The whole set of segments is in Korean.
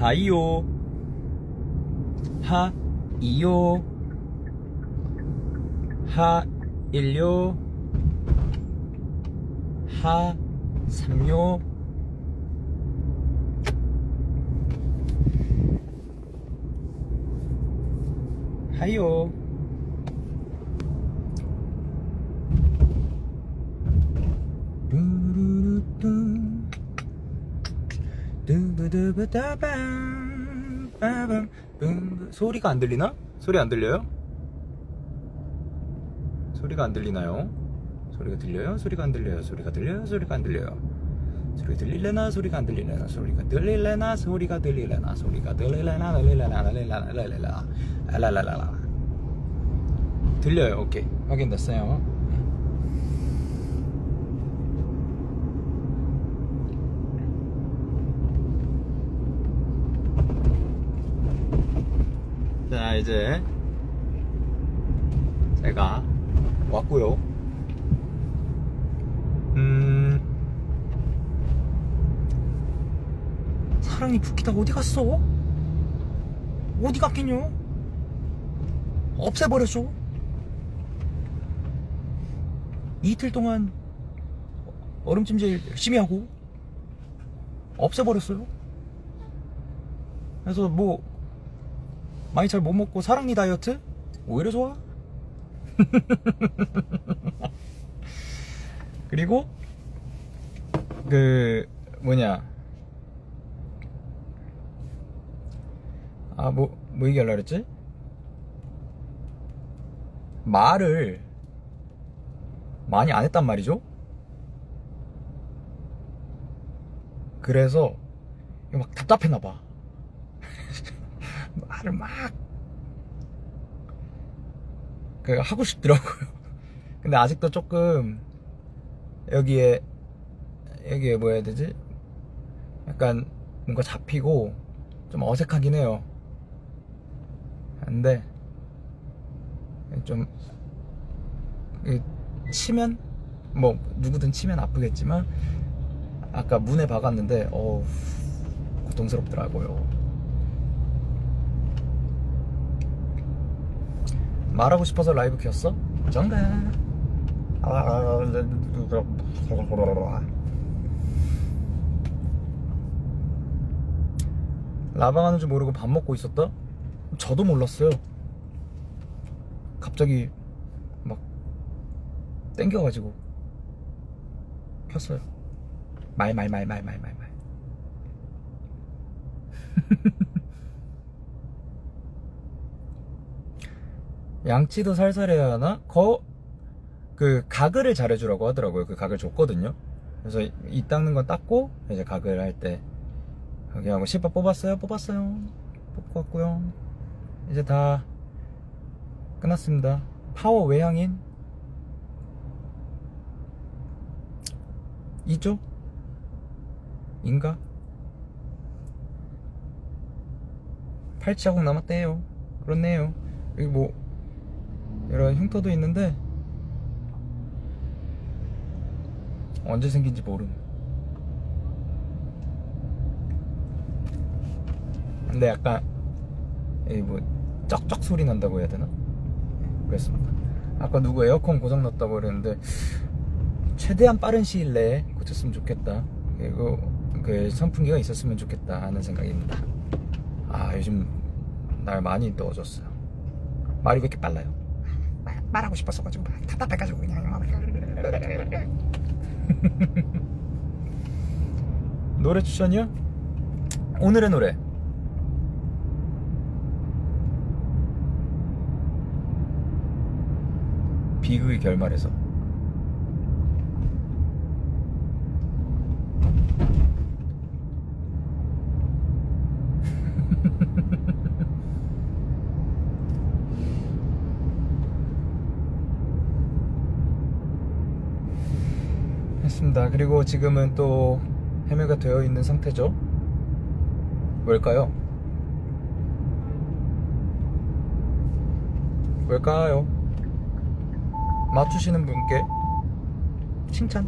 하이요. 하이요. 하일요. 하삼요. 하이요. 뚜루루뚜. 소리가 안 들리나? 소리 안 들려요? 소리가 안 들리나요? 소리가 들려요? 소리가 안 들려요? 소리가 들려요? 소리가 안 들려요? 소리가 들릴래나? 소리가 안 들릴래나? 소리가 들릴래나? 소리가 들릴래나? 소리가 들릴래나? 들릴래나? 들릴래나? 들릴래나? 알랄랄랄라. 들려요. 오케이. 확인됐어요. 자 이제 제가 왔고요 음 사랑이 붙기다 어디 갔어? 어디 갔겠냐? 없애버렸어 이틀 동안 얼음찜질 열심히 하고 없애버렸어요 그래서 뭐 많이 잘 못 먹고 사랑니 다이어트? 오히려 좋아. 그리고 그 뭐냐 아뭐뭐 얘기하려 그랬지? 말을 많이 안 했단 말이죠. 그래서 막 답답했나 봐. 말을 막, 그, 하고 싶더라고요. 근데 아직도 조금, 여기에, 여기에 뭐 해야 되지? 약간, 뭔가 잡히고, 좀 어색하긴 해요. 근데, 좀, 이 치면? 뭐, 누구든 치면 아프겠지만, 아까 문에 박았는데, 어우, 고통스럽더라고요. 말하고 싶어서 라이브 켰어? 정답. 라방 하는 줄 모르고 밥 먹고 있었다? 저도 몰랐어요. 갑자기 막 땡겨가지고 켰어요. 말 말 말 말 말 말 말. 양치도 살살 해야 하나? 거, 그, 가글을 잘해주라고 하더라고요. 그 가글 줬거든요. 그래서 이- 이 닦는 건 닦고, 이제 가글 할 때, 여기 하고, 씨발 뽑았어요? 뽑았어요. 뽑고 왔고요. 이제 다 끝났습니다. 파워 외향인? 2조? 인가? 8자국 남았대요. 그렇네요. 여기 뭐, 이런 흉터도 있는데 언제 생긴지 모름. 근데 약간 이뭐 쩍쩍 소리 난다고 해야 되나? 그랬습니다. 아까 누구 에어컨 고장 났다고 그랬는데 최대한 빠른 시일 내에 고쳤으면 좋겠다. 그리고 그 선풍기가 있었으면 좋겠다 하는 생각입니다. 아 요즘 날 많이 더워졌어요. 말이 왜 이렇게 빨라요? 말- 말하고 싶었어가지고 막 답답해가지고 그냥 노래 추천이요? 오늘의 노래. 비극의 결말에서 했습니다. 그리고 지금은 또 해매가 되어 있는 상태죠. 뭘까요? 뭘까요? 맞추시는 분께 칭찬.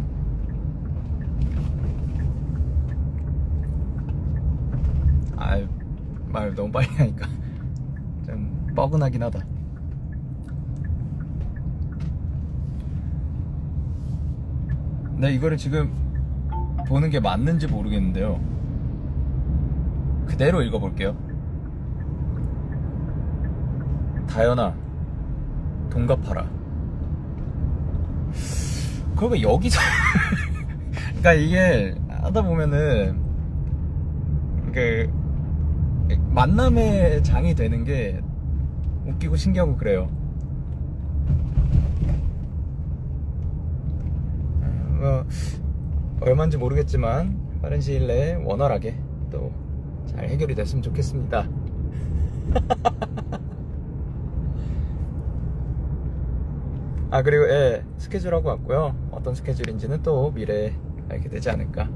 아, 말 너무 빨리 하니까 좀 뻐근하긴 하다. 네, 이거를 지금 보는 게 맞는지 모르겠는데요. 그대로 읽어볼게요. 다현아, 동갑하라. 그러면 여기서 그러니까 이게 하다 보면은 그 만남의 장이 되는 게 웃기고 신기하고 그래요. 뭐 얼마인지 모르겠지만 빠른 시일 내에 원활하게 또 잘 해결이 됐으면 좋겠습니다. 아 그리고 예 스케줄하고 왔고요. 어떤 스케줄인지는 또 미래에 알게 되지 않을까.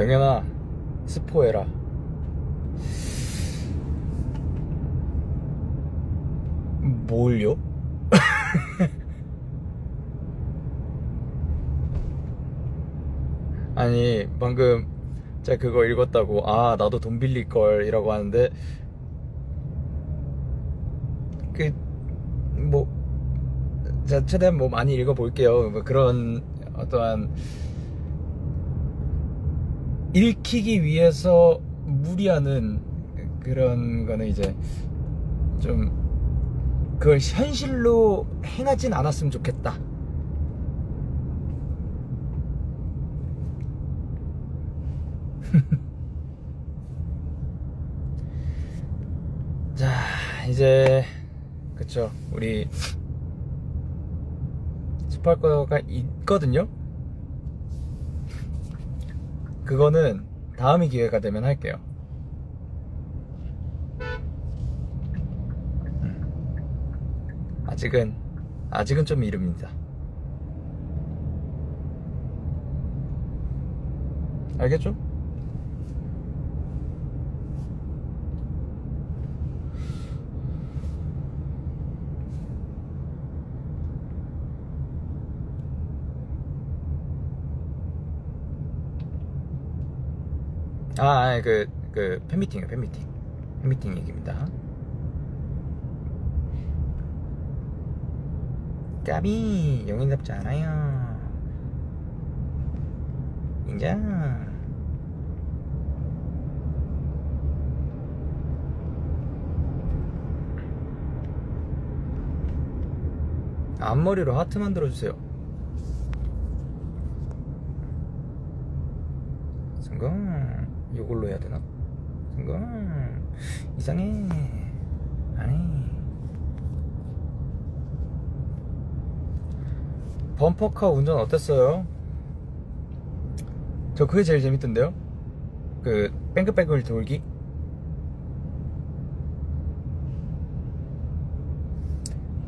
영현아 스포해라. 뭘요? 아니 방금 제가 그거 읽었다고 아 나도 돈 빌릴 걸 이라고 하는데 그뭐 제가 최대한 뭐 많이 읽어볼게요 뭐 그런 어떠한 읽히기 위해서 무리하는 그런 거는 이제 좀 그걸 현실로 행하진 않았으면 좋겠다. 자, 이제 그쵸 우리 스포할 거가 있거든요. 그거는 다음이 기회가 되면 할게요. 음. 아직은 아직은 좀 이릅니다. 알겠죠? 아, 아니, 그, 그, 팬미팅이에요, 팬미팅. 팬미팅 얘기입니다. 까비, 용인답지 않아요. 인정. 앞머리로 하트 만들어주세요. 성공. 이걸로 해야 되나? 성공. 이상해. 아니. 범퍼카 운전 어땠어요? 저 그게 제일 재밌던데요? 그, 뺑글뺑글 돌기?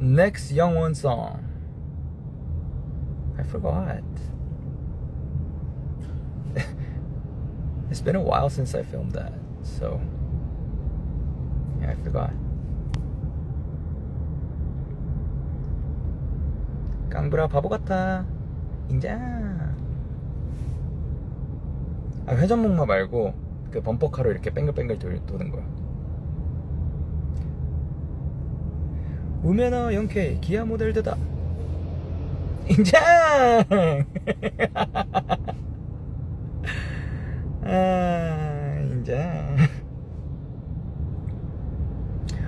Next 영원 song. I forgot. It's been a while since I filmed that, so yeah, I forgot. 깡브라 바보 같아. 인자. 아 회전목마 말고 그 범퍼카로 이렇게 뺑글뺑글 돌, 도는 거야. 우면허 0K 기아 모델 드다. 인장. 아, 이제.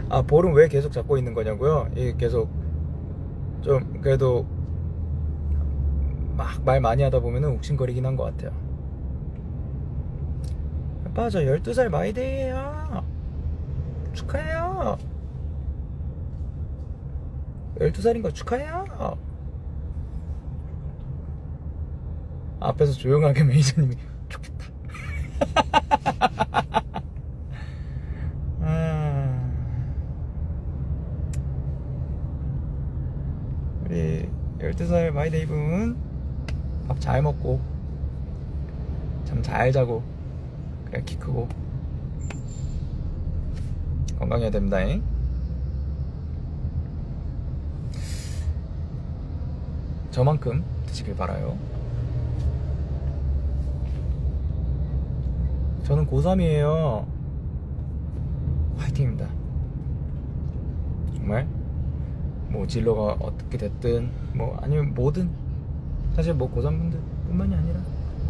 아, 볼은 왜 계속 잡고 있는 거냐고요? 이 계속 좀 그래도 막 말 많이 하다 보면은 욱신거리긴 한 것 같아요. 아빠, 저 12살 마이데이에요. 축하해요. 12살인 거 축하해요. 앞에서 조용하게 매니저님이 프라이데이분 밥 잘 먹고. 잠 잘 자고. 그래 키 크고. 건강해야 됩니다잉? 저만큼 드시길 바라요. 저는 고3이에요. 화이팅입니다. 정말. 뭐 진로가 어떻게 됐든 뭐 아니면 뭐든 사실 뭐 고3분들 뿐만이 아니라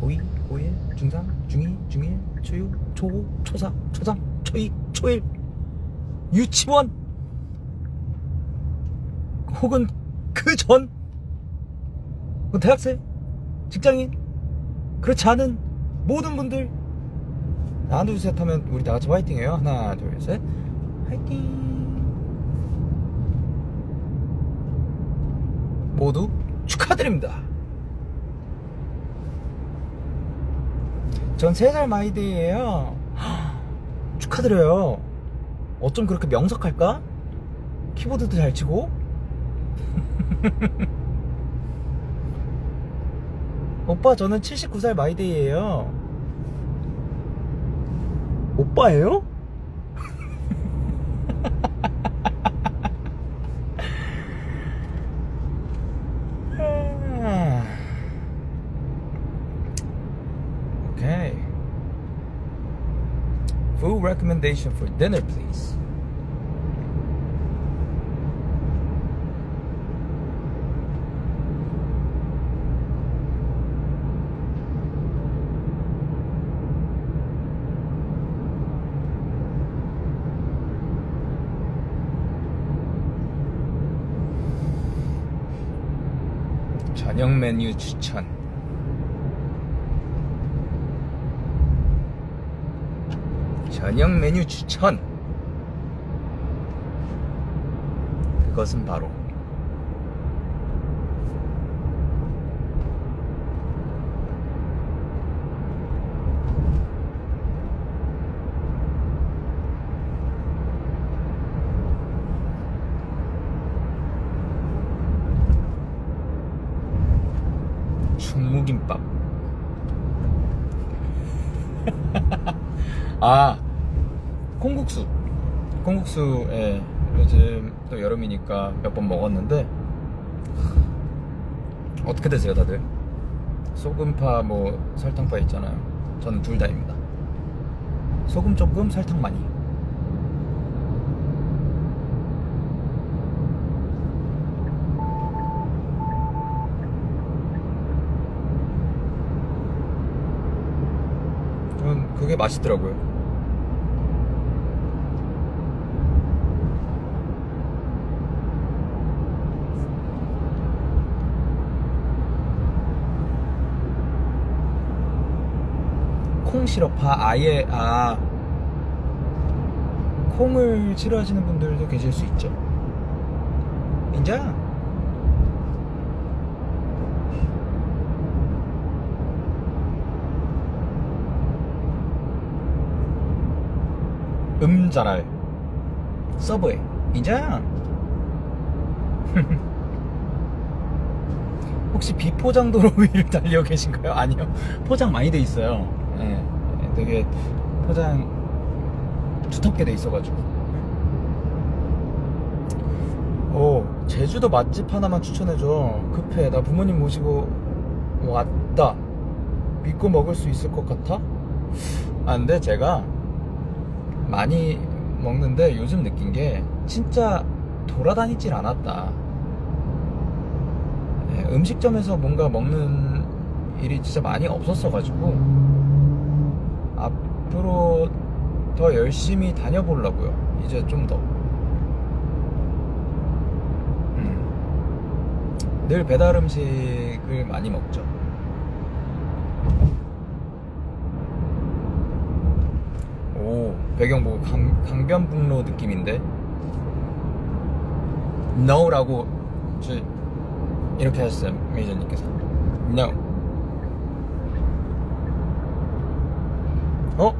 고2, 고1, 중3, 중2, 중1, 초6, 초5, 초4, 초3, 초2, 초1 유치원 혹은 그전 대학생, 직장인 그렇지 않은 모든 분들 하나 둘 셋 하면 우리 다 같이 화이팅해요. 하나 둘 셋. 화이팅 모두 축하드립니다. 전 3살 마이데이에요. 축하드려요. 어쩜 그렇게 명석할까? 키보드도 잘 치고. 오빠 저는 79살 마이데이에요. 오빠예요? Food recommendation for dinner, please. 저녁 메뉴 추천. 저녁 메뉴 추천. 그것은 바로 충무김밥. 아, 콩국수. 콩국수에 요즘 또 여름이니까 몇 번 먹었는데 어떻게 드세요, 다들? 소금파 뭐 설탕파 있잖아요. 저는 둘 다입니다. 소금 조금, 설탕 많이. 저는 그게 맛있더라고요. 콩 시럽파 아예 아 콩을 싫어하시는 분들도 계실 수 있죠. 인정. 음자랄 서브웨이 인정 혹시 비포장 도로 위를 달려 계신가요? 아니요 포장 많이 돼 있어요 예, 되게 포장 두텁게 돼 있어가지고. 오 제주도 맛집 하나만 추천해줘. 급해. 나 부모님 모시고 왔다. 믿고 먹을 수 있을 것 같아? 아 근데 제가 많이 먹는데 요즘 느낀 게 진짜 돌아다니질 않았다. 예, 음식점에서 뭔가 먹는 일이 진짜 많이 없었어가지고 앞으로 더 열심히 다녀보려고요. 이제 좀 더. 음. 늘 배달 음식을 많이 먹죠. 오 배경 뭐 강, 강변북로 느낌인데 No라고 저 이렇게 하셨어요 매니저님께서 No 어?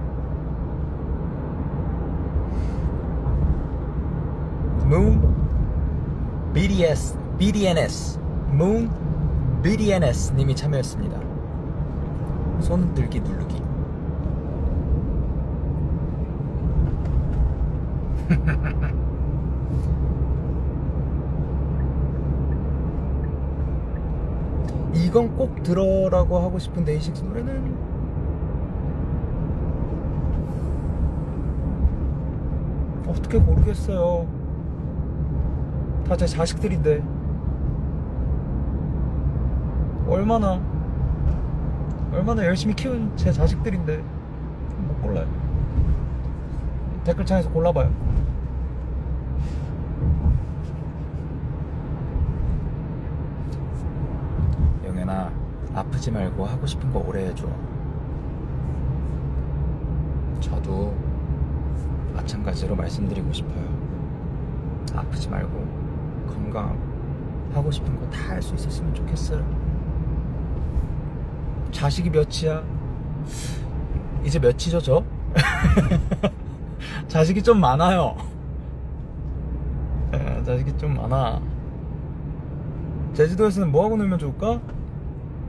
Moon BDS BDNS Moon BDNS 님이 참여했습니다. 손 들기 누르기. 이건 꼭 들어라고 하고 싶은 데이식스 노래는 어떻게 모르겠어요. 다 제 자식들인데 얼마나 얼마나 열심히 키운 제 자식들인데 못 골라요. 댓글창에서 골라봐요. 영현아 아프지 말고 하고 싶은 거 오래 해줘. 저도 마찬가지로 말씀드리고 싶어요. 아프지 말고 건강하고 하고 싶은 거 다 할 수 있었으면 좋겠어요. 자식이 몇이야? 이제 몇이죠, 저? 자식이 좀 많아요. 에, 자식이 좀 많아. 제주도에서는 뭐 하고 놀면 좋을까?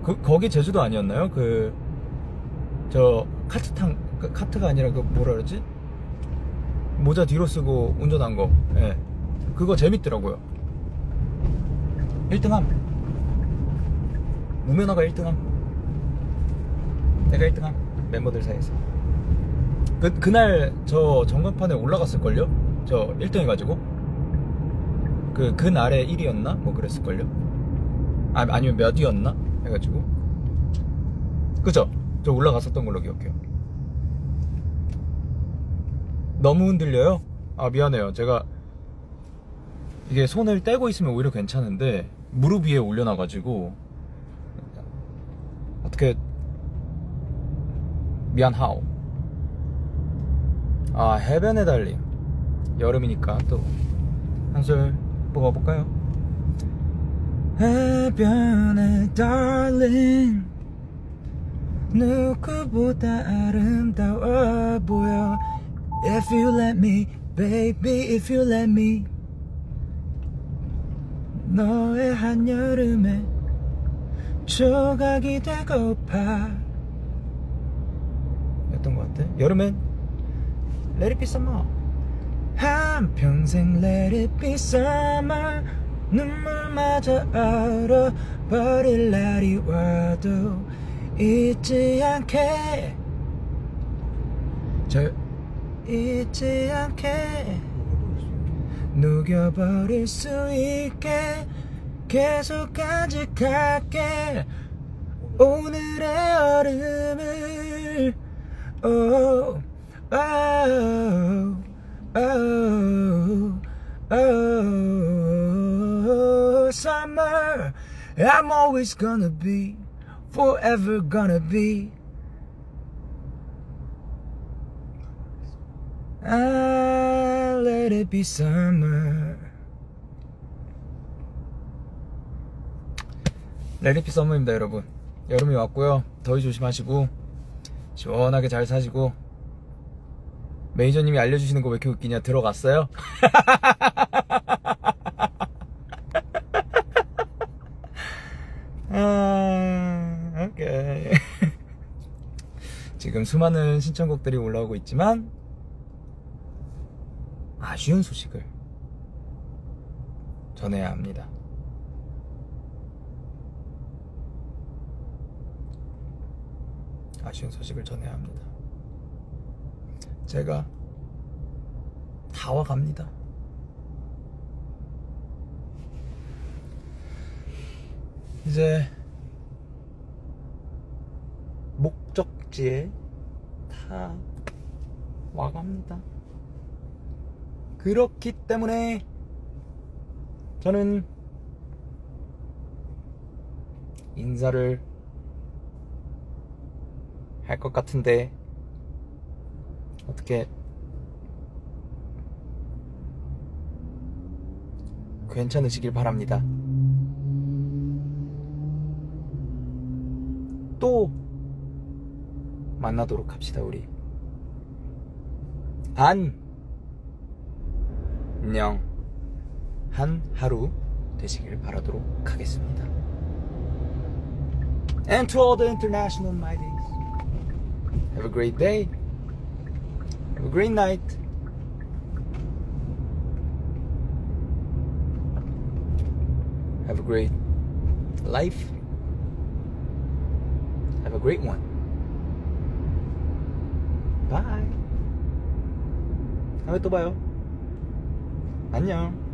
그 거기 제주도 아니었나요? 그 저 카트 탄 그, 카트가 아니라 그 뭐라 그러지? 모자 뒤로 쓰고 운전한 거. 예. 그거 재밌더라고요. 1등함. 무면허가 1등함. 내가 1등함. 멤버들 사이에서. 그, 그날 저 전광판에 올라갔을걸요? 저 1등 해가지고. 그, 그날에 1위였나? 뭐 그랬을걸요? 아, 아니면 몇 위였나? 해가지고. 그죠? 저 올라갔었던 걸로 기억해요. 너무 흔들려요? 아, 미안해요. 제가 이게 손을 떼고 있으면 오히려 괜찮은데 무릎 위에 올려놔가지고 어떻게 미안하오. 아, 해변의 달림. 여름이니까 또 한술 뽑아볼까요? 해변의 달림 누구보다 아름다워 보여 If you let me, baby, if you let me 너의 한여름에 조각이 되고파 였던 것 같아 여름엔 Let it be summer 한평생 Let it be summer 눈물마저 얼어버릴 날이 와도 잊지 않게 저 잊지 않게 녹여버릴 수 있게 계속 간직할게 오늘의 얼음을 oh, oh, oh, oh, summer I'm always gonna be forever gonna be I let it be summer. Let it be summer입니다, 여러분. 여름이 왔고요. 더위 조심하시고 시원하게 잘 사시고 매니저님이 알려주시는 거 왜 이렇게 웃기냐 들어갔어요? 아, 오케이. 지금 수많은 신청곡들이 올라오고 있지만 아쉬운 소식을 전해야 합니다. 아쉬운 소식을 전해야 합니다. 제가 다 와갑니다. 이제 목적지에 다 와갑니다. 그렇기 때문에 저는 인사를 할 것 같은데 어떻게 괜찮으시길 바랍니다. 또 만나도록 합시다, 우리. 안 안녕 한 하루 되시길 바라도록 하겠습니다. And to all the international mighties, have a great day, have a great night. Have a great life. great one. Bye. 다음에 또 봐요. 안녕.